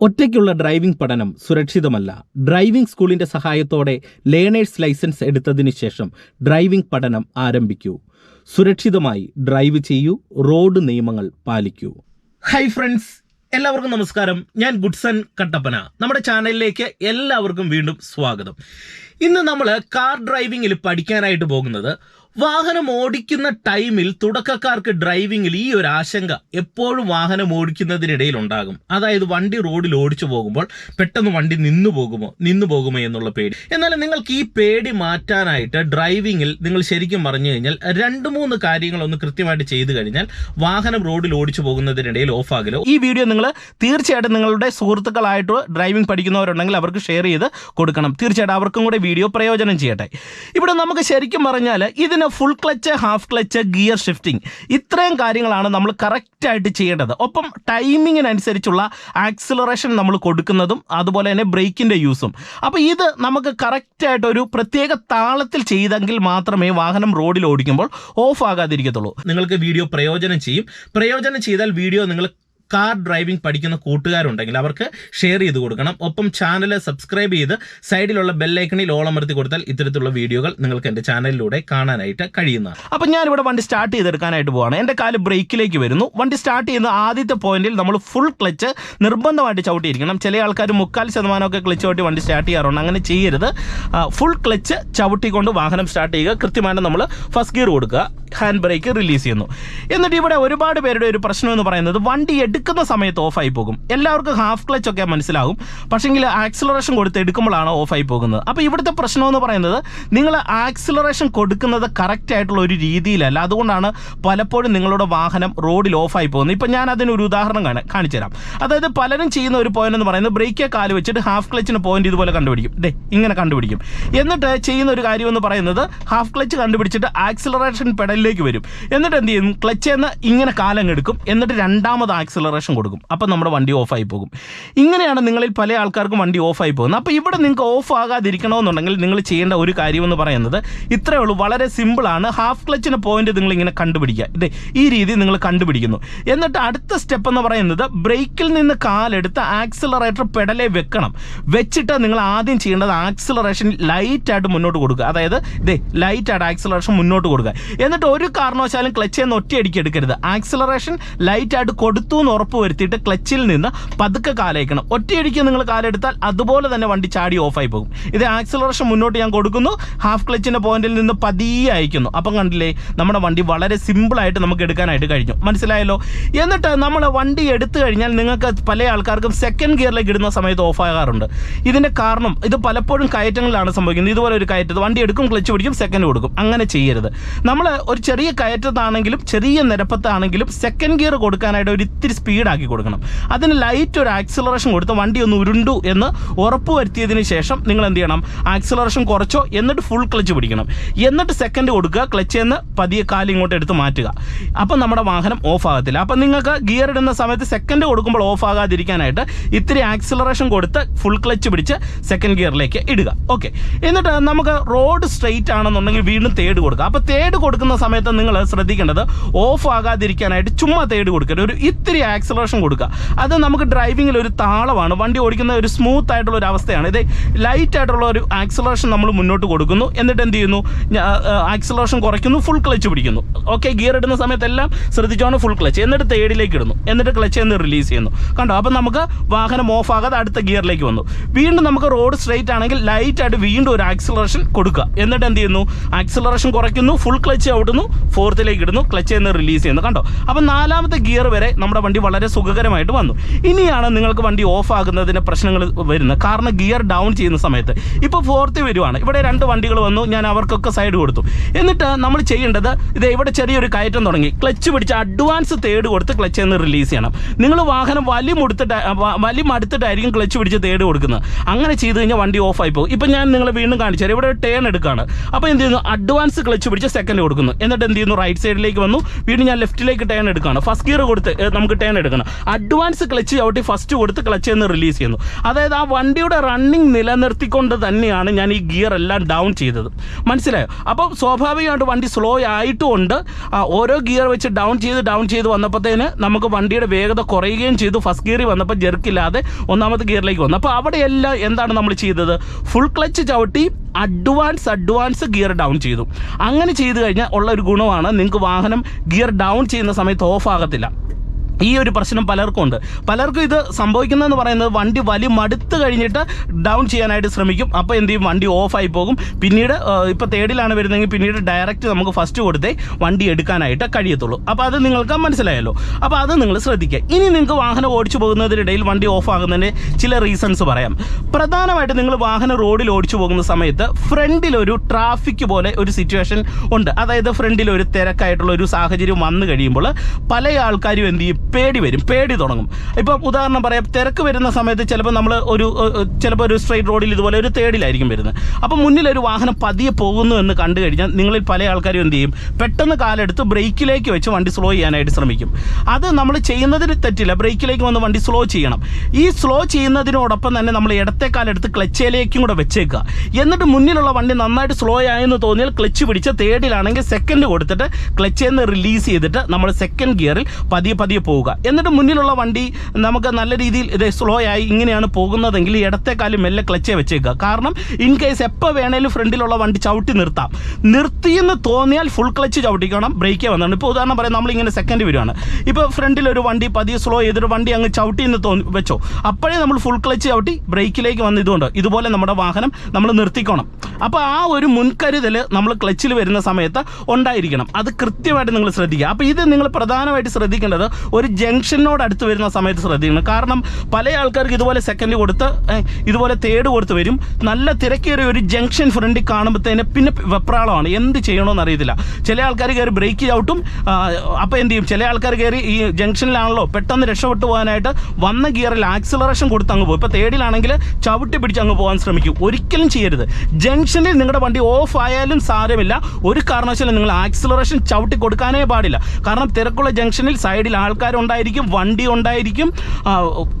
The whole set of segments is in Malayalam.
ഒറ്റയ്ക്കുള്ള ഡ്രൈവിംഗ് പഠനം സുരക്ഷിതമല്ല. ഡ്രൈവിംഗ് സ്കൂളിന്റെ സഹായത്തോടെ ലേണേഴ്സ് ലൈസൻസ് എടുത്തതിന് ശേഷം ഡ്രൈവിംഗ് പഠനം ആരംഭിക്കൂ. സുരക്ഷിതമായി ഡ്രൈവ് ചെയ്യൂ റോഡ് നിയമങ്ങൾ പാലിക്കൂ. ഹൈ ഫ്രണ്ട്സ് എല്ലാവർക്കും നമസ്കാരം. ഞാൻ ഗുഡ്സൺ കട്ടപ്പന. നമ്മുടെ ചാനലിലേക്ക് എല്ലാവർക്കും വീണ്ടും സ്വാഗതം. ഇന്ന് നമ്മൾ കാർ ഡ്രൈവിംഗിൽ പഠിക്കാനായിട്ട് പോകുന്നത് വാഹനം ഓടിക്കുന്ന ടൈമിൽ തുടക്കക്കാർക്ക് ഡ്രൈവിംഗിൽ ഈ ഒരു ആശങ്ക എപ്പോഴും വാഹനം ഓടിക്കുന്നതിനിടയിൽ ഉണ്ടാകും അതായത് വണ്ടി റോഡിൽ ഓടിച്ചു പോകുമ്പോൾ പെട്ടെന്ന് വണ്ടി നിന്നു പോകുമോ നിന്നു പോകുമോ എന്നുള്ള പേടി. എന്നാൽ നിങ്ങൾക്ക് ഈ പേടി മാറ്റാനായിട്ട് ഡ്രൈവിംഗിൽ നിങ്ങൾ ശരിക്കും പറഞ്ഞു കഴിഞ്ഞാൽ രണ്ട് മൂന്ന് കാര്യങ്ങൾ ഒന്ന് കൃത്യമായിട്ട് ചെയ്തു കഴിഞ്ഞാൽ വാഹനം റോഡിൽ ഓടിച്ചു പോകുന്നതിനിടയിൽ ഓഫ് ആകലോ ഈ വീഡിയോ നിങ്ങൾ തീർച്ചയായിട്ടും നിങ്ങളുടെ സുഹൃത്തുക്കളായിട്ട് ഡ്രൈവിംഗ് പഠിക്കുന്നവരുണ്ടെങ്കിൽ അവർക്ക് ഷെയർ ചെയ്ത് കൊടുക്കണം. തീർച്ചയായിട്ടും അവർക്കും കൂടെ വീഡിയോ പ്രയോജനം ചെയ്യട്ടെ. ഇവിടെ നമുക്ക് ശരിക്കും പറഞ്ഞാൽ ഇതിന് full clutch half clutch gear shifting ഇത്രയും കാര്യങ്ങളാണ് നമ്മൾ കറക്റ്റായിട്ട് ചെയ്യേണ്ടത്. ഒപ്പം ടൈമിങ്ങിനനുസരിച്ചുള്ള ആക്സിലറേഷൻ നമ്മൾ കൊടുക്കുന്നതും അതുപോലെ തന്നെ ബ്രേക്കിന്റെ യൂസും. അപ്പോൾ ഇത് നമുക്ക് കറക്റ്റായിട്ട് ഒരു പ്രത്യേക താളത്തിൽ ചെയ്തെങ്കിൽ മാത്രമേ വാഹനം റോഡിൽ ഓടിക്കുമ്പോൾ ഓഫ് ആകാതിരിക്കത്തുള്ളൂ. നിങ്ങൾക്ക് വീഡിയോ പ്രയോജനം ചെയ്യും. പ്രയോജനം ചെയ്താൽ വീഡിയോ നിങ്ങൾ കാർ ഡ്രൈവിംഗ് പഠിക്കുന്ന കൂട്ടുകാരുണ്ടെങ്കിൽ അവർക്ക് ഷെയർ ചെയ്ത് കൊടുക്കണം. ഒപ്പം ചാനൽ സബ്സ്ക്രൈബ് ചെയ്ത് സൈഡിലുള്ള ബെല്ലൈക്കണിൽ ഓളമർത്തി കൊടുത്താൽ ഇത്തരത്തിലുള്ള വീഡിയോകൾ നിങ്ങൾക്ക് എന്റെ ചാനലിലൂടെ കാണാനായിട്ട് കഴിയുന്നതാണ്. അപ്പം ഞാനിവിടെ വണ്ടി സ്റ്റാർട്ട് ചെയ്തെടുക്കാനായിട്ട് പോവാണ്. എന്റെ കാൽ ബ്രേക്കിലേക്ക് വരുന്നു. വണ്ടി സ്റ്റാർട്ട് ചെയ്യുന്ന ആദ്യത്തെ പോയിന്റിൽ നമ്മൾ ഫുൾ ക്ലച്ച് നിർബന്ധമായിട്ട് ചവിട്ടിയിരിക്കണം. ചില ആൾക്കാർ മുക്കാൽ ശതമാനമൊക്കെ ക്ലച്ച് ചവിട്ടി വണ്ടി സ്റ്റാർട്ട് ചെയ്യാറുണ്ട്. അങ്ങനെ ചെയ്യരുത്. ഫുൾ ക്ലച്ച് ചവിട്ടിക്കൊണ്ട് വാഹനം സ്റ്റാർട്ട് ചെയ്യുക. കൃത്യമായിട്ട് നമ്മൾ ഫസ്റ്റ് ഗിയർ കൊടുക്കുക. ഹാൻഡ് ബ്രേക്ക് റിലീസ് ചെയ്യുന്നു. എന്നിട്ട് ഇവിടെ ഒരുപാട് പേരുടെ ഒരു പ്രശ്നം എന്ന് പറയുന്നത് വണ്ടി എടുക്കുന്ന സമയത്ത് ഓഫായി പോകും. എല്ലാവർക്കും ഹാഫ് ക്ലച്ച് ഒക്കെ മനസ്സിലാകും പക്ഷേങ്കിൽ ആക്സിലറേഷൻ കൊടുത്ത് എടുക്കുമ്പോഴാണ് ഓഫായി പോകുന്നത്. അപ്പോൾ ഇവിടുത്തെ പ്രശ്നം എന്ന് പറയുന്നത് നിങ്ങൾ ആക്സിലറേഷൻ കൊടുക്കുന്നത് കറക്റ്റ് ആയിട്ടുള്ള ഒരു രീതിയിലല്ല. അതുകൊണ്ടാണ് പലപ്പോഴും നിങ്ങളുടെ വാഹനം റോഡിൽ ഓഫായി പോകുന്നത്. ഇപ്പം ഞാൻ അതിനൊരു ഉദാഹരണം കാണിച്ചു തരാം. അതായത് പലരും ചെയ്യുന്ന ഒരു പോയിന്റ് എന്ന് പറയുന്നത് ബ്രേക്ക് കാൽ വെച്ചിട്ട് ഹാഫ് ക്ലച്ചിന് പോയിന്റ് ഇതുപോലെ കണ്ടുപിടിക്കും. ഡേ ഇങ്ങനെ കണ്ടുപിടിക്കും. എന്നിട്ട് ചെയ്യുന്ന ഒരു കാര്യം എന്ന് പറയുന്നത് ഹാഫ് ക്ലച്ച് കണ്ടുപിടിച്ചിട്ട് ആക്സിലറേഷൻ പെഡലിലേക്ക് വരും. എന്നിട്ട് എന്ത് ചെയ്യും? ക്ലച്ച് എന്ന് ഇങ്ങനെ കാലം എടുക്കും. എന്നിട്ട് രണ്ടാമത് ആക്സിലറേഷൻ കൊടുക്കും. അപ്പം നമ്മുടെ വണ്ടി ഓഫായി പോകും. ഇങ്ങനെയാണ് നിങ്ങളിൽ പല ആൾക്കാർക്കും വണ്ടി ഓഫായി പോകുന്നത്. അപ്പോൾ ഇവിടെ നിങ്ങൾക്ക് ഓഫ് ആകാതിരിക്കണമെന്നുണ്ടെങ്കിൽ നിങ്ങൾ ചെയ്യേണ്ട ഒരു കാര്യം എന്ന് പറയുന്നത് ഇത്രയേ ഉള്ളൂ. വളരെ സിമ്പിളാണ് ഹാഫ് ക്ലച്ചിന് പോയിന്റ് നിങ്ങൾ ഇങ്ങനെ കണ്ടുപിടിക്കുക. ഇതേ ഈ രീതി നിങ്ങൾ കണ്ടുപിടിക്കുന്നു. എന്നിട്ട് അടുത്ത സ്റ്റെപ്പ് എന്ന് പറയുന്നത് ബ്രേക്കിൽ നിന്ന് കാലെടുത്ത് ആക്സിലറേറ്റർ പെഡലെ വെക്കണം. വെച്ചിട്ട് നിങ്ങൾ ആദ്യം ചെയ്യേണ്ടത് ആക്സിലറേഷൻ ലൈറ്റായിട്ട് മുന്നോട്ട് കൊടുക്കുക. അതായത് ഇതേ ലൈറ്റായിട്ട് ആക്സിലറേഷൻ മുന്നോട്ട് കൊടുക്കുക. എന്നിട്ട് ഒരു കാരണവശാലും ക്ലച്ചിൽ നിന്ന് ഒറ്റയടിക്ക് എടുക്കരുത്. ആക്സിലറേഷൻ ലൈറ്റായിട്ട് കൊടുത്തു എന്ന് ഉറപ്പ് വരുത്തിയിട്ട് ക്ലച്ചിൽ നിന്ന് പതുക്കെ കാലയക്കണം. ഒറ്റയടിക്ക് നിങ്ങൾ കാലെടുത്താൽ അതുപോലെ തന്നെ വണ്ടി ചാടി ഓഫായി പോകും. ഇത് ആക്സിലറേഷൻ മുന്നോട്ട് ഞാൻ കൊടുക്കുന്നു. ഹാഫ് ക്ലച്ചിന്റെ പോയിന്റിൽ നിന്ന് പതിയെ അയക്കുന്നു. അപ്പം കണ്ടില്ലേ നമ്മുടെ വണ്ടി വളരെ സിമ്പിളായിട്ട് നമുക്ക് എടുക്കാനായിട്ട് കഴിഞ്ഞു. മനസ്സിലായല്ലോ? എന്നിട്ട് നമ്മൾ വണ്ടി എടുത്തു കഴിഞ്ഞാൽ നിങ്ങൾക്ക് പല ആൾക്കാർക്കും സെക്കൻഡ് ഗിയറിലേക്ക് ഇടുന്ന സമയത്ത് ഓഫാകാറുണ്ട്. ഇതിന്റെ കാരണം ഇത് പലപ്പോഴും കയറ്റങ്ങളിലാണ് സംഭവിക്കുന്നത്. ഇതുപോലെ ഒരു കയറ്റത്ത് വണ്ടി എടുക്കും ക്ലച്ച് പിടിക്കും സെക്കൻഡ് കൊടുക്കും. അങ്ങനെ ചെയ്യരുത്. നമ്മൾ ഒരു ചെറിയ കയറ്റത്താണെങ്കിലും ചെറിയ നിരപ്പത്താണെങ്കിലും സെക്കൻഡ് ഗിയർ കൊടുക്കാനായിട്ട് ഒരു ഇത്തിരി സ്പീഡാക്കി കൊടുക്കണം. അതിന് ലൈറ്റ് ഒരു ആക്സിലറേഷൻ കൊടുത്ത് വണ്ടി ഒന്ന് ഉരുണ്ടു എന്ന് ഉറപ്പ് വരുത്തിയതിന് ശേഷം നിങ്ങൾ എന്ത് ചെയ്യണം? ആക്സിലറേഷൻ കുറച്ചോ എന്നിട്ട് ഫുൾ ക്ലച്ച് പിടിക്കണം. എന്നിട്ട് സെക്കൻഡ് കൊടുക്കുക ക്ലച്ച് എന്ന് പതിയെ കാലി ഇങ്ങോട്ട് എടുത്ത് മാറ്റുക. അപ്പം നമ്മുടെ വാഹനം ഓഫ് ആകത്തില്ല. അപ്പം നിങ്ങൾക്ക് ഗിയർ ഇടുന്ന സമയത്ത് സെക്കൻഡ് കൊടുക്കുമ്പോൾ ഓഫ് ആകാതിരിക്കാനായിട്ട് ഇത്തിരി ആക്സിലറേഷൻ കൊടുത്ത് ഫുൾ ക്ലച്ച് പിടിച്ച് സെക്കൻഡ് ഗിയറിലേക്ക് ഇടുക. ഓക്കെ എന്നിട്ട് നമുക്ക് റോഡ് സ്ട്രെയിറ്റ് ആണെന്നുണ്ടെങ്കിൽ വീണ്ടും തേട് കൊടുക്കുക. അപ്പോൾ തേട് കൊടുക്കുന്ന സമയത്ത് നിങ്ങൾ ശ്രദ്ധിക്കേണ്ടത് ഓഫ് ആകാതിരിക്കാനായിട്ട് ചുമ്മാ തേട് കൊടുക്കരുത്. ഒരു ഇത്തിരി ആക്സിലറേഷൻ കൊടുക്കുക. അത് നമുക്ക് ഡ്രൈവിങ്ങിൽ ഒരു താളമാണ്. വണ്ടി ഓടിക്കുന്ന ഒരു സ്മൂത്ത് ആയിട്ടുള്ള ഒരു അവസ്ഥയാണ്. ഇത് ലൈറ്റ് ആയിട്ടുള്ള ഒരു ആക്സലറേഷൻ നമ്മൾ മുന്നോട്ട് കൊടുക്കുന്നു. എന്നിട്ട് എന്ത് ചെയ്യുന്നു? ആക്സലറേഷൻ കുറയ്ക്കുന്നു ഫുൾ ക്ലച്ച് പിടിക്കുന്നു. ഓക്കെ ഗിയർ ഇടുന്ന സമയത്തെല്ലാം ശ്രദ്ധിച്ചോണം ഫുൾ ക്ലച്ച് എന്നിട്ട് തേടിലേക്ക് ഇടുന്നു. എന്നിട്ട് ക്ലച്ച് എന്ന് റിലീസ് ചെയ്യുന്നു. കണ്ടോ? അപ്പം നമുക്ക് വാഹനം ഓഫ് ആകാതെ അടുത്ത ഗിയറിലേക്ക് വന്നു. വീണ്ടും നമുക്ക് റോഡ് സ്ട്രെയിറ്റ് ആണെങ്കിൽ ലൈറ്റ് ആയിട്ട് വീണ്ടും ഒരു ആക്സിലറേഷൻ കൊടുക്കുക. എന്നിട്ട് എന്ത് ചെയ്യുന്നു? ആക്സിലറേഷൻ കുറയ്ക്കുന്നു ഫുൾ ക്ലച്ച് ഔടുന്നു ഫോർത്തിലേക്ക് ഇടുന്നു ക്ലച്ച് എന്ന് റിലീസ് ചെയ്യുന്നു. കണ്ടോ? അപ്പം നാലാമത്തെ ഗിയർ വരെ നമ്മുടെ വണ്ടി വളരെ സുഖകരമായിട്ട് വന്നു. ഇനിയാണ് നിങ്ങൾക്ക് വണ്ടി ഓഫ് ആകുന്നതിന് പ്രശ്നങ്ങൾ വരുന്നത്. കാരണം ഗിയർ ഡൗൺ ചെയ്യുന്ന സമയത്ത്. ഇപ്പോൾ ഫോർത്ത് വരുവാണ്. ഇവിടെ രണ്ട് വണ്ടികൾ വന്നു. ഞാൻ അവർക്കൊക്കെ സൈഡ് കൊടുത്തു. എന്നിട്ട് നമ്മൾ ചെയ്യേണ്ടത് ഇത് ഇവിടെ ചെറിയൊരു കയറ്റം തുടങ്ങി. ക്ലച്ച് പിടിച്ച് അഡ്വാൻസ് തേട് കൊടുത്ത് ക്ലച്ച് എന്ന് റിലീസ് ചെയ്യണം. നിങ്ങൾ വാഹനം വലി മുടുത്തിട്ട് വലി മടുത്തിട്ടായിരിക്കും ക്ലച്ച് പിടിച്ച് തേട് കൊടുക്കുന്നത്. അങ്ങനെ ചെയ്ത് കഴിഞ്ഞാൽ വണ്ടി ഓഫ് ആയി പോകും. ഇപ്പം ഞാൻ നിങ്ങളെ വീണ്ടും കാണിച്ചു ഇവിടെ ടേൺ എടുക്കുകയാണ് അപ്പോൾ എന്ത് ചെയ്യുന്നു? അഡ്വാൻസ് ക്ലച്ച് പിടിച്ച് സെക്കൻഡ് കൊടുക്കുന്നു. എന്നിട്ട് എന്ത് ചെയ്യുന്നു? റൈറ്റ് സൈഡിലേക്ക് വന്നു. വീണ്ടും ഞാൻ ലെഫ്റ്റിലേക്ക് ടേൺ എടുക്കുകയാണ്. ഫസ്റ്റ് ഗിയർ കൊടുത്ത് നമുക്ക് ടേൺ എങ്ങനെയാണ് എടുക്കണം. അഡ്വാൻസ് ക്ലച്ച് ചവിട്ടി ഫസ്റ്റ് കൊടുത്ത് ക്ലച്ച് എന്ന് റിലീസ് ചെയ്യുന്നു. അതായത് ആ വണ്ടിയുടെ റണ്ണിങ് നിലനിർത്തിക്കൊണ്ട് തന്നെയാണ് ഞാൻ ഈ ഗിയർ എല്ലാം ഡൗൺ ചെയ്തത്. മനസ്സിലായോ? അപ്പോൾ സ്വാഭാവികമായിട്ട് വണ്ടി സ്ലോ ആയിട്ടുമുണ്ട് ഓരോ ഗിയർ വെച്ച് ഡൗൺ ചെയ്ത് ഡൗൺ ചെയ്ത് വന്നപ്പോഴത്തേന് നമുക്ക് വണ്ടിയുടെ വേഗത കുറയുകയും ചെയ്തു. ഫസ്റ്റ് ഗിയറിൽ വന്നപ്പോൾ ജെർക്കില്ലാതെ ഒന്നാമത്തെ ഗിയറിലേക്ക് വന്നു. അപ്പോൾ അവിടെയെല്ലാം എന്താണ് നമ്മൾ ചെയ്തത്? ഫുൾ ക്ലച്ച് ചവിട്ടി അഡ്വാൻസ് അഡ്വാൻസ് ഗിയർ ഡൗൺ ചെയ്തു. അങ്ങനെ ചെയ്തു കഴിഞ്ഞാൽ ഉള്ള ഒരു ഗുണമാണ് നിങ്ങൾക്ക് വാഹനം ഗിയർ ഡൗൺ ചെയ്യുന്ന സമയത്ത് ഓഫ് ആകത്തില്ല. ഈ ഒരു പ്രശ്നം പലർക്കും ഉണ്ട്. പലർക്കും ഇത് സംഭവിക്കുന്നതെന്ന് പറയുന്നത് വണ്ടി വലി മടുത്ത് കഴിഞ്ഞിട്ട് ഡൗൺ ചെയ്യാനായിട്ട് ശ്രമിക്കും. അപ്പോൾ എന്ത് ചെയ്യും? വണ്ടി ഓഫായി പോകും. പിന്നീട് ഇപ്പോൾ തേർഡിലാണ് വരുന്നതെങ്കിൽ പിന്നീട് ഡയറക്റ്റ് നമുക്ക് ഫസ്റ്റ് കൊടുത്തേ വണ്ടി എടുക്കാനായിട്ട് കഴിയത്തുള്ളൂ. അപ്പോൾ അത് നിങ്ങൾക്ക് മനസ്സിലായല്ലോ. അപ്പോൾ അത് നിങ്ങൾ ശ്രദ്ധിക്കുക. ഇനി നിങ്ങൾക്ക് വാഹനം ഓടിച്ചു പോകുന്നതിനിടയിൽ വണ്ടി ഓഫ് ആകുന്നതിന് ചില റീസൺസ് പറയാം. പ്രധാനമായിട്ട് നിങ്ങൾ വാഹനം റോഡിൽ ഓടിച്ചു പോകുന്ന സമയത്ത് ഫ്രണ്ടിലൊരു ട്രാഫിക് പോലെ ഒരു സിറ്റുവേഷൻ ഉണ്ട്. അതായത് ഫ്രണ്ടിൽ ഒരു തിരക്കായിട്ടുള്ള ഒരു സാഹചര്യം വന്നു കഴിയുമ്പോൾ പല ആൾക്കാരും എന്ത് ചെയ്യും? പേടി വരും പേടി തുടങ്ങും. ഇപ്പം ഉദാഹരണം പറയാം തിരക്ക് വരുന്ന സമയത്ത് ചിലപ്പോൾ നമ്മൾ ഒരു ചിലപ്പോൾ ഒരു സ്ട്രൈറ്റ് റോഡിൽ ഇതുപോലെ ഒരു തേടിലായിരിക്കും വരുന്നത്. അപ്പം മുന്നിൽ ഒരു വാഹനം പതിയെ പോകുന്നു എന്ന് കണ്ടു കഴിഞ്ഞാൽ നിങ്ങളിൽ പല ആൾക്കാരും എന്ത് ചെയ്യും? പെട്ടെന്ന് കാലെടുത്ത് ബ്രേക്കിലേക്ക് വെച്ച് വണ്ടി സ്ലോ ചെയ്യാനായിട്ട് ശ്രമിക്കും. അത് നമ്മൾ ചെയ്യുന്നതിന് തെറ്റില്ല ബ്രേക്കിലേക്ക് വന്ന് വണ്ടി സ്ലോ ചെയ്യണം. ഈ സ്ലോ ചെയ്യുന്നതിനോടൊപ്പം തന്നെ നമ്മൾ ഇടത്തെ കാലെടുത്ത് ക്ലച്ചിലേക്കും കൂടെ വെച്ചേക്കുക. എന്നിട്ട് മുന്നിലുള്ള വണ്ടി നന്നായിട്ട് സ്ലോ ആയെന്ന് തോന്നിയാൽ ക്ലച്ച് പിടിച്ച് തേടിലാണെങ്കിൽ സെക്കൻഡ് കൊടുത്തിട്ട് ക്ലച്ചിൽ നിന്ന് റിലീസ് ചെയ്തിട്ട് നമ്മൾ സെക്കൻഡ് ഗിയറിൽ പതിയെ പതിയെ പോവുക. എന്നിട്ട് മുന്നിലുള്ള വണ്ടി നമുക്ക് നല്ല രീതിയിൽ ഇത് സ്ലോ ആയി ഇങ്ങനെയാണ് പോകുന്നതെങ്കിൽ ഇടത്തെക്കാലും ഇടത്തെ കാലും മെല്ലെ ക്ലച്ചേ വെച്ചേക്കുക. കാരണം ഇൻ കേസ് എപ്പോൾ വേണേലും ഫ്രണ്ടിലുള്ള വണ്ടി ചവിട്ടി നിർത്താം. നിർത്തിയെന്ന് തോന്നിയാൽ ഫുൾ ക്ലച്ച് ചവിട്ടിക്കണം. ബ്രേക്കേ വന്നാണ് ഇപ്പോൾ ഉദാഹരണം പറയാം നമ്മളിങ്ങനെ സെക്കൻഡ് വരുവാണ്. ഇപ്പോൾ ഫ്രണ്ടിലൊരു വണ്ടി പതിയെ സ്ലോ ചെയ്തൊരു വണ്ടി അങ്ങ് ചവിട്ടി എന്ന് തോന്നി വെച്ചോ. അപ്പോഴേ നമ്മൾ ഫുൾ ക്ലച്ച് ചവിട്ടി ബ്രേക്കിലേക്ക് വന്ന് ഇതുകൊണ്ട്. ഇതുപോലെ നമ്മുടെ വാഹനം നമ്മൾ നിർത്തിക്കണം. അപ്പോൾ ആ ഒരു മുൻകരുതൽ നമ്മൾ ക്ലച്ചിൽ വരുന്ന സമയത്ത് ഉണ്ടായിരിക്കണം. അത് കൃത്യമായിട്ട് നിങ്ങൾ ശ്രദ്ധിക്കുക. അപ്പോൾ ഇത് നിങ്ങൾ പ്രധാനമായിട്ട് ശ്രദ്ധിക്കേണ്ടത് ഒരു ജംഗ്ഷനോട് അടുത്ത് വരുന്ന സമയത്ത് ശ്രദ്ധിക്കണം. കാരണം പല ആൾക്കാർക്ക് ഇതുപോലെ സെക്കൻഡ് കൊടുത്ത് ഇതുപോലെ തേർഡ് കൊടുത്ത് വരും. നല്ല തിരക്കേറിയ ഒരു ജംഗ്ഷൻ ഫ്രണ്ടിൽ കാണുമ്പോഴത്തേനെ പിന്നെ വെപ്രാളമാണ്. എന്ത് ചെയ്യണമെന്ന് അറിയത്തില്ല. ചില ആൾക്കാർ കയറി ബ്രേക്ക് ചവിട്ടും അപ്പോൾ എന്ത് ചെയ്യും? ചില ആൾക്കാർ കയറി ഈ ജംഗ്ഷനിലാണല്ലോ പെട്ടെന്ന് രക്ഷപ്പെട്ടു പോകാനായിട്ട് വന്ന ഗിയറിൽ ആക്സിലറേഷൻ കൊടുത്ത് അങ്ങ് പോകും. ഇപ്പോൾ തേർഡിലാണെങ്കിൽ ചവിട്ടി പിടിച്ച് അങ്ങ് പോകാൻ ശ്രമിക്കും. ഒരിക്കലും ചെയ്യരുത്. ജംഗ്ഷനിൽ നിങ്ങളുടെ വണ്ടി ഓഫ് ആയാലും സാരമില്ല. ഒരു കാരണവശാലും നിങ്ങൾ ആക്സിലറേഷൻ ചവിട്ടി കൊടുക്കാനേ പാടില്ല. കാരണം തിരക്കുള്ള ജംഗ്ഷനിൽ സൈഡിൽ ആൾക്കാരുണ്ടായിരിക്കും വണ്ടി ഉണ്ടായിരിക്കും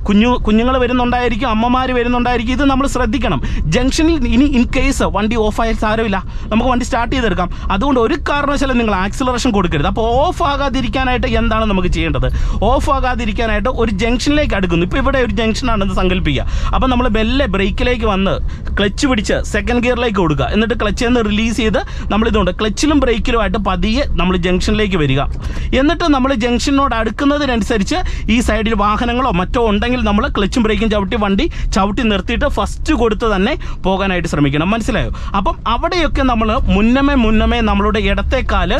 കുഞ്ഞു കുഞ്ഞുങ്ങൾ വരുന്നുണ്ടായിരിക്കും അമ്മമാർ വരുന്നുണ്ടായിരിക്കും. ഇത് നമ്മൾ ശ്രദ്ധിക്കണം. ജംഗ്ഷനിൽ ഇനി ഇൻ കേസ് വണ്ടി ഓഫ് ആയാൽ സാരമില്ല. നമുക്ക് വണ്ടി സ്റ്റാർട്ട് ചെയ്തെടുക്കാം. അതുകൊണ്ട് ഒരു കാരണവശാലും നിങ്ങൾ ആക്സിലറേഷൻ കൊടുക്കരുത്. അപ്പോൾ ഓഫ് ആകാതിരിക്കാനായിട്ട് എന്താണ് നമുക്ക് ചെയ്യേണ്ടത്? ഓഫ് ആകാതിരിക്കാനായിട്ട് ഒരു ജംഗ്ഷനിലേക്ക് അടുക്കുന്നു. ഇപ്പോൾ ഇവിടെ ഒരു ജംഗ്ഷനാണെന്ന് സങ്കല്പിക്കുക. അപ്പോൾ നമ്മൾ മെല്ലെ ബ്രേക്കിലേക്ക് വന്ന് ക്ലച്ച് പിടിച്ച് സെക്കൻഡ് ഗിയറിലേക്ക് കൊടുക്കുക എന്നിട്ട് ക്ലച്ച് നിന്ന് റിലീസ് ചെയ്ത് നമ്മളിതുകൊണ്ട് ക്ലച്ചിലും ബ്രേക്കിലുമായിട്ട് പതിയെ നമ്മൾ ജംഗ്ഷനിലേക്ക് വരിക. എന്നിട്ട് നമ്മൾ ജംഗ്ഷനോട് അടുക്കുന്നതിനനുസരിച്ച് ഈ സൈഡിൽ വാഹനങ്ങളോ മറ്റോ ഉണ്ടെങ്കിൽ നമ്മൾ ക്ലച്ചും ബ്രേക്കും ചവിട്ടി വണ്ടി ചവിട്ടി നിർത്തിയിട്ട് ഫസ്റ്റ് കൊടുത്ത് തന്നെ പോകാനായിട്ട് ശ്രമിക്കണം. മനസ്സിലായോ? അപ്പം അവിടെയൊക്കെ നമ്മൾ മുന്നമേ മുന്നമേ നമ്മളുടെ ഇടത്തേക്കാൽ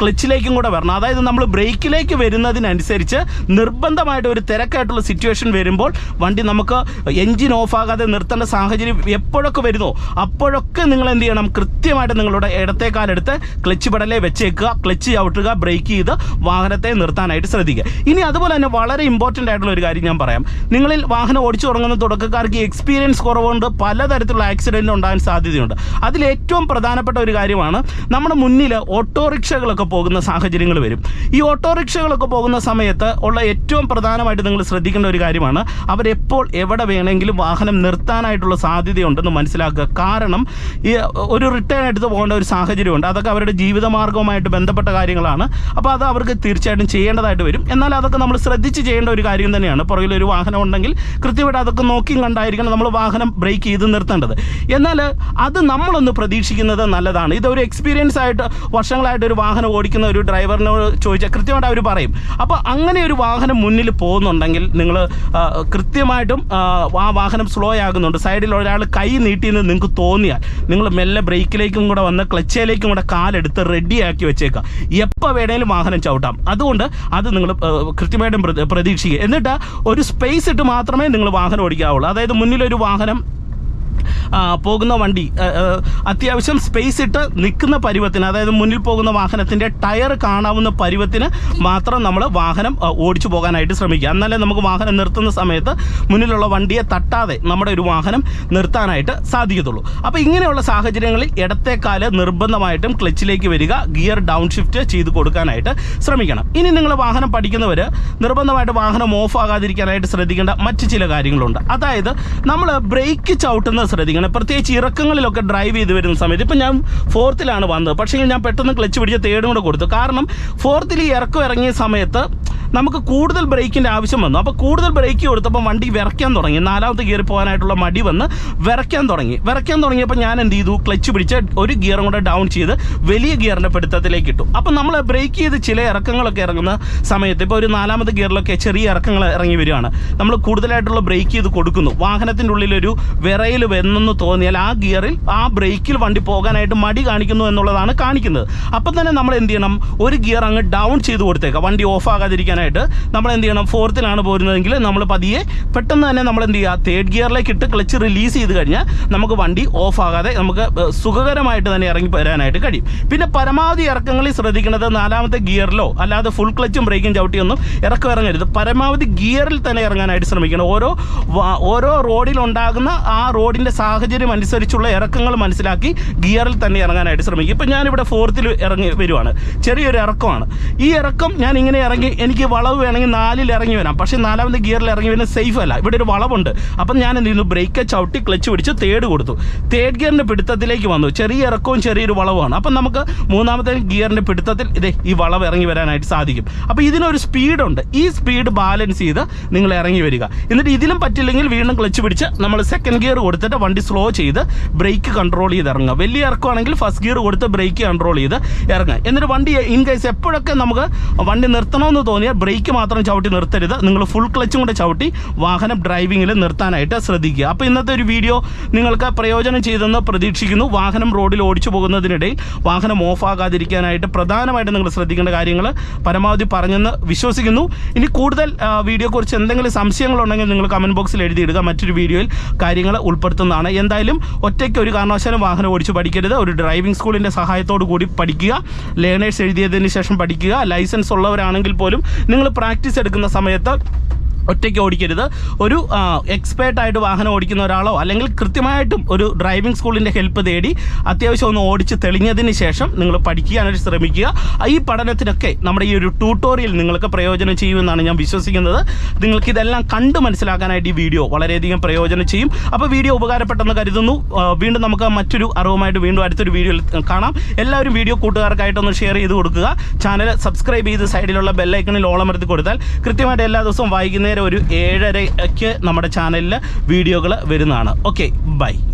ക്ലച്ചിലേക്കും കൂടെ വരണം. അതായത് നമ്മൾ ബ്രേക്കിലേക്ക് വരുന്നതിനനുസരിച്ച് നിർബന്ധമായിട്ട് ഒരു തിരക്കായിട്ടുള്ള സിറ്റുവേഷൻ വരുമ്പോൾ വണ്ടി നമുക്ക് എൻജിൻ ഓഫാകാതെ നിർത്തേണ്ട സാഹചര്യം എപ്പോഴൊക്കെ വരുന്നോ അപ്പോഴൊക്കെ നിങ്ങൾ എന്ത് ചെയ്യണം? കൃത്യമായിട്ട് നിങ്ങളുടെ ഇടത്തേക്കാലെടുത്ത് ക്ലച്ച് പടലേ വെച്ചേക്കുക ക്ലച്ച് ചവിട്ടുക ബ്രേക്ക് ചെയ്ത് വാഹനത്തെ നിർത്താനായിട്ട് ശ്രദ്ധിക്കുക. ഇനി അതുപോലെ തന്നെ വളരെ ഇമ്പോർട്ടന്റ് ആയിട്ടുള്ള ഒരു കാര്യം ഞാൻ പറയാം. നിങ്ങളിൽ വാഹനം ഓടിച്ചു തുടങ്ങുന്ന തുടക്കക്കാർക്ക് എക്സ്പീരിയൻസ് കുറവുകൊണ്ട് പലതരത്തിലുള്ള ആക്സിഡന്റ് ഉണ്ടാകാൻ സാധ്യതയുണ്ട്. അതിൽ ഏറ്റവും പ്രധാനപ്പെട്ട ഒരു കാര്യമാണ് നമ്മുടെ മുന്നിൽ ഓട്ടോറിക്ഷകളൊക്കെ പോകുന്ന സാഹചര്യങ്ങൾ വരും. ഈ ഓട്ടോറിക്ഷകളൊക്കെ പോകുന്ന സമയത്ത് ഉള്ള ഏറ്റവും പ്രധാനമായിട്ട് നിങ്ങൾ ശ്രദ്ധിക്കേണ്ട ഒരു കാര്യമാണ് അവരെപ്പോൾ എവിടെ വേണമെങ്കിലും വാഹനം നിർത്താനായിട്ടുള്ള സാധ്യതയുണ്ടെന്ന് മനസ്സിലാക്കുക. കാരണം ഈ ഒരു റിട്ടേൺ എടുത്ത് പോകേണ്ട ഒരു സാഹചര്യമുണ്ട്. അതൊക്കെ അവരുടെ ജീവിതമാർഗവുമായിട്ട് ബന്ധപ്പെട്ട കാര്യങ്ങളാണ്. അപ്പോൾ അത് അവർക്ക് തീർച്ചയായിട്ടും ചെയ്യേണ്ടതായിട്ട് വരും. എന്നാൽ അതൊക്കെ നമ്മൾ ശ്രദ്ധിച്ച് ചെയ്യേണ്ട ഒരു കാര്യം തന്നെയാണ്. പുറകിൽ ഒരു വാഹനം ഉണ്ടെങ്കിൽ കൃത്യമായിട്ട് അതൊക്കെ നോക്കിയും കണ്ടായിരിക്കണം നമ്മൾ വാഹനം ബ്രേക്ക് ചെയ്ത് നിർത്തേണ്ടത്. എന്നാൽ അത് നമ്മളൊന്ന് പ്രതീക്ഷിക്കുന്നത് നല്ലതാണ്. ഇതൊരു എക്സ്പീരിയൻസ് ആയിട്ട് വർഷങ്ങളായിട്ട് ഒരു വാഹനം ഓടിക്കുന്ന ഒരു ഡ്രൈവറിനോട് ചോദിച്ചാൽ കൃത്യമായിട്ട് അവർ പറയും. അപ്പോൾ അങ്ങനെ ഒരു വാഹനം മുന്നിൽ പോകുന്നുണ്ടെങ്കിൽ നിങ്ങൾ കൃത്യമായിട്ടും ആ, വാഹനം സ്ലോ ആകുന്നുണ്ട്. സൈഡിൽ ഒരാൾ കൈ നീട്ടിയെന്ന് നിങ്ങൾക്ക് തോന്നിയാൽ നിങ്ങൾ മെല്ലെ ബ്രേക്കിലേക്കും കൂടെ വന്ന് ക്ലച്ചയിലേക്കും കൂടെ കാലെടുത്ത് റെഡിയാക്കി വെച്ചേക്കുക. എപ്പോൾ വേണേലും വാഹനം ചവിട്ടാം. അതുകൊണ്ട് അത് നിങ്ങൾ കൃത്യമായിട്ടും പ്രതീക്ഷിക്കുക. എന്നിട്ട് ഒരു സ്പേസ് ഇട്ട് മാത്രമേ നിങ്ങൾ വാഹനം ഓടിക്കാവുള്ളൂ. അതായത് മുന്നിലൊരു വാഹനം പോകുന്ന വണ്ടി അത്യാവശ്യം സ്പേസ് ഇട്ട് നിൽക്കുന്ന പരുവത്തിന് അതായത് മുന്നിൽ പോകുന്ന വാഹനത്തിന്റെ ടയർ കാണാവുന്ന പരുവത്തിന് മാത്രം നമ്മൾ വാഹനം ഓടിച്ചു പോകാനായിട്ട് ശ്രമിക്കുക. എന്നാലേ നമുക്ക് വാഹനം നിർത്തുന്ന സമയത്ത് മുന്നിലുള്ള വണ്ടിയെ തട്ടാതെ നമ്മുടെ ഒരു വാഹനം നിർത്താനായിട്ട് സാധിക്കത്തുള്ളൂ. അപ്പോൾ ഇങ്ങനെയുള്ള സാഹചര്യങ്ങളിൽ ഇടത്തേക്കാൽ നിർബന്ധമായിട്ടും ക്ലച്ചിലേക്ക് വരിക ഗിയർ ഡൗൺ ഷിഫ്റ്റ് ചെയ്ത് കൊടുക്കാനായിട്ട് ശ്രമിക്കണം. ഇനി നിങ്ങൾ വാഹനം പഠിക്കുന്നവർ നിർബന്ധമായിട്ട് വാഹനം ഓഫ് ആകാതിരിക്കാനായിട്ട് ശ്രദ്ധിക്കേണ്ട മറ്റ് ചില കാര്യങ്ങളുണ്ട്. അതായത് നമ്മൾ ബ്രേക്ക് ചവിട്ടുന്നത് ശ്രദ്ധിക്കണം. പ്രത്യേകിച്ച് ഇറക്കങ്ങളിലൊക്കെ ഡ്രൈവ് ചെയ്ത് വരുന്ന സമയത്ത്. ഇപ്പം ഞാൻ ഫോർത്തിലാണ് വന്നത്. പക്ഷേ ഞാൻ പെട്ടെന്ന് ക്ലച്ച് പിടിച്ച് തേടും കൂടെ കൊടുത്തു. കാരണം ഫോർത്തിൽ ഈ ഇറക്കം ഇറങ്ങിയ സമയത്ത് നമുക്ക് കൂടുതൽ ബ്രേക്കിന്റെ ആവശ്യം വന്നു. അപ്പോൾ കൂടുതൽ ബ്രേക്ക് കൊടുത്തപ്പോൾ വണ്ടി വിറയ്ക്കാൻ തുടങ്ങി. നാലാമത്തെ ഗിയർ പോകാനായിട്ടുള്ള മടി വന്ന് വിറയ്ക്കാൻ തുടങ്ങി. വിറയ്ക്കാൻ തുടങ്ങിയപ്പോൾ ഞാൻ എന്ത് ചെയ്തു? ക്ലച്ച് പിടിച്ച് ഒരു ഗിയറും കൂടെ ഡൗൺ ചെയ്ത് വലിയ ഗിയറിന്റെ പിടുത്തത്തിലേക്ക് ഇട്ടു. അപ്പോൾ നമ്മൾ ബ്രേക്ക് ചെയ്ത് ചില ഇറക്കങ്ങളൊക്കെ ഇറങ്ങുന്ന സമയത്ത് ഇപ്പോൾ ഒരു നാലാമത്തെ ഗിയറിലൊക്കെ ചെറിയ ഇറക്കങ്ങൾ ഇറങ്ങി വരികയാണ്. നമ്മൾ കൂടുതലായിട്ടുള്ള ബ്രേക്ക് ചെയ്ത് കൊടുക്കുന്നു. വാഹനത്തിന്റെ ഉള്ളിലൊരു വിറയിൽ വന്നെന്ന് തോന്നിയാൽ ആ ഗിയറിൽ ആ ബ്രേക്കിൽ വണ്ടി പോകാനായിട്ട് മടി കാണിക്കുന്നു എന്നുള്ളതാണ് കാണിക്കുന്നത്. അപ്പം തന്നെ നമ്മൾ എന്ത് ചെയ്യണം? ഒരു ഗിയർ അങ്ങ് ഡൗൺ ചെയ്ത് കൊടുത്തേക്കാം. വണ്ടി ഓഫ് ആകാതിരിക്കാനായിട്ട് നമ്മൾ എന്ത് ചെയ്യണം? ഫോർത്തിലാണ് പോരുന്നതെങ്കിൽ നമ്മൾ പതിയെ പെട്ടെന്ന് തന്നെ നമ്മൾ എന്ത് ചെയ്യുക? തേർഡ് ഗിയറിലേക്ക് ഇട്ട് ക്ലച്ച് റിലീസ് ചെയ്ത് കഴിഞ്ഞാൽ നമുക്ക് വണ്ടി ഓഫ് ആകാതെ നമുക്ക് സുഖകരമായിട്ട് തന്നെ ഇറങ്ങി വരാനായിട്ട് കഴിയും. പിന്നെ പരമാവധി ഇറക്കങ്ങളിൽ ശ്രദ്ധിക്കുന്നത് നാലാമത്തെ ഗിയറിലോ അല്ലാതെ ഫുൾ ക്ലച്ചും ബ്രേക്കും ചവിട്ടിയൊന്നും ഇറക്കം ഇറങ്ങരുത് പരമാവധി ഗിയറിൽ തന്നെ ഇറങ്ങാനായിട്ട് ശ്രമിക്കണം. ഓരോ ഓരോ റോഡിലുണ്ടാകുന്ന ആ റോഡിന്റെ സാഹചര്യം അനുസരിച്ചുള്ള ഇറക്കങ്ങൾ മനസ്സിലാക്കി ഗിയറിൽ തന്നെ ഇറങ്ങാനായിട്ട് ശ്രമിക്കും ഇപ്പം ഞാനിവിടെ ഫോർത്തിൽ ഇറങ്ങി വരുവാണ്. ചെറിയൊരു ഇറക്കമാണ്. ഈ ഇറക്കം ഞാൻ ഇങ്ങനെ ഇറങ്ങി എനിക്ക് വളവ് വേണമെങ്കിൽ നാലിൽ ഇറങ്ങി വരാം. പക്ഷേ നാലാമത്തെ ഗിയറിൽ ഇറങ്ങി വരുന്നത് സേഫ് അല്ല. ഇവിടെ ഒരു വളവുണ്ട്. അപ്പം ഞാൻ എന്ത് ചെയ്യുന്നു? ബ്രേക്ക് ചവിട്ടി ക്ലച്ച് പിടിച്ച് തേർഡ് കൊടുത്തു. തേർഡ് ഗിയറിന്റെ പിടുത്തത്തിലേക്ക് വന്നു. ചെറിയ ഇറക്കവും ചെറിയൊരു വളവാണ് അപ്പം നമുക്ക് മൂന്നാമത്തെ ഗിയറിന്റെ പിടുത്തത്തിൽ ഇതേ ഈ വളവ് ഇറങ്ങി വരാനായിട്ട് സാധിക്കും. അപ്പോൾ ഇതിനൊരു സ്പീഡുണ്ട് ഈ സ്പീഡ് ബാലൻസ് ചെയ്ത് നിങ്ങൾ ഇറങ്ങി വരിക. എന്നിട്ട് ഇതിലും പറ്റില്ലെങ്കിൽ വീണ്ടും ക്ലച്ച് പിടിച്ച് നമ്മൾ സെക്കൻഡ് ഗിയർ കൊടുത്തിട്ട് വണ്ടി സ്ലോ ചെയ്ത് ബ്രേക്ക് കൺട്രോൾ ചെയ്ത് ഇറങ്ങുക. വലിയ ഇറക്കമാണെങ്കിൽ ഫസ്റ്റ് ഗിയർ കൊടുത്ത് ബ്രേക്ക് കൺട്രോൾ ചെയ്ത് ഇറങ്ങുക. എന്നിട്ട് വണ്ടി ഇൻ കേസ് എപ്പോഴൊക്കെ നമുക്ക് വണ്ടി നിർത്തണമെന്ന് തോന്നിയാൽ ബ്രേക്ക് മാത്രം ചവിട്ടി നിർത്തരുത്. നിങ്ങൾ ഫുൾ ക്ലച്ചും കൂടെ ചവിട്ടി വാഹനം ഡ്രൈവിങ്ങിൽ നിർത്താനായിട്ട് ശ്രദ്ധിക്കുക. അപ്പോൾ ഇന്നത്തെ ഒരു വീഡിയോ നിങ്ങൾക്ക് പ്രയോജനം ചെയ്തെന്ന് പ്രതീക്ഷിക്കുന്നു. വാഹനം റോഡിൽ ഓടിച്ചു പോകുന്നതിനിടയിൽ വാഹനം ഓഫ് ആകാതിരിക്കാനായിട്ട് പ്രധാനമായിട്ട് നിങ്ങൾ ശ്രദ്ധിക്കേണ്ട കാര്യങ്ങൾ പരമാവധി പറഞ്ഞെന്ന് വിശ്വസിക്കുന്നു. ഇനി കൂടുതൽ വീഡിയോയെക്കുറിച്ച് എന്തെങ്കിലും സംശയങ്ങളുണ്ടെങ്കിൽ നിങ്ങൾ കമന്റ് ബോക്സിൽ എഴുതിയിടുക. മറ്റൊരു വീഡിയോയിൽ കാര്യങ്ങൾ ഉൾപ്പെടുത്തുന്നതാണ്. എന്തായാലും ഒറ്റയ്ക്ക് ഒരു കാരണവശാലും വാഹനം ഓടിച്ച് പഠിക്കരുത്. ഒരു ഡ്രൈവിംഗ് സ്കൂളിന്റെ സഹായത്തോടു കൂടി പഠിക്കുക. ലേണേഴ്സ് എഴുതിയതിന് ശേഷം പഠിക്കുക. ലൈസൻസ് ഉള്ളവരാണെങ്കിൽ പോലും നിങ്ങൾ പ്രാക്ടീസ് എടുക്കുന്ന സമയത്ത് ഒറ്റയ്ക്ക് ഓടിക്കരുത്. ഒരു എക്സ്പേർട്ട് ആയിട്ട് വാഹനം ഓടിക്കുന്ന ഒരാളോ അല്ലെങ്കിൽ കൃത്യമായിട്ടും ഒരു ഡ്രൈവിംഗ് സ്കൂളിന്റെ ഹെൽപ്പ് തേടി അത്യാവശ്യം ഒന്ന് ഓടിച്ച് തെളിഞ്ഞതിന് ശേഷം നിങ്ങൾ പഠിക്കാനായിട്ട് ശ്രമിക്കുക. ഈ പഠനത്തിനൊക്കെ നമ്മുടെ ഈ ഒരു ട്യൂട്ടോറിയൽ നിങ്ങൾക്ക് പ്രയോജനം ചെയ്യുമെന്നാണ് ഞാൻ വിശ്വസിക്കുന്നത്. നിങ്ങൾക്ക് ഇതെല്ലാം കണ്ട് മനസ്സിലാക്കാനായിട്ട് ഈ വീഡിയോ വളരെയധികം പ്രയോജനം ചെയ്യും. അപ്പോൾ വീഡിയോ ഉപകാരപ്പെട്ടെന്ന് കരുതുന്നു. വീണ്ടും നമുക്ക് മറ്റൊരു അറിവുമായിട്ട് വീണ്ടും അടുത്തൊരു വീഡിയോയിൽ കാണാം. എല്ലാവരും വീഡിയോ കൂട്ടുകാർക്കായിട്ടൊന്ന് ഷെയർ ചെയ്ത് കൊടുക്കുക. ചാനൽ സബ്സ്ക്രൈബ് ചെയ്ത് സൈഡിലുള്ള ബെല്ലൈക്കണിൽ ഓളമർത്തി കൊടുത്താൽ കൃത്യമായിട്ട് എല്ലാ ദിവസവും വൈകുന്നേരം ഒരു ഏഴരയ്ക്ക് നമ്മുടെ ചാനലിൽ വീഡിയോകൾ വരുന്നതാണ്. Okay bye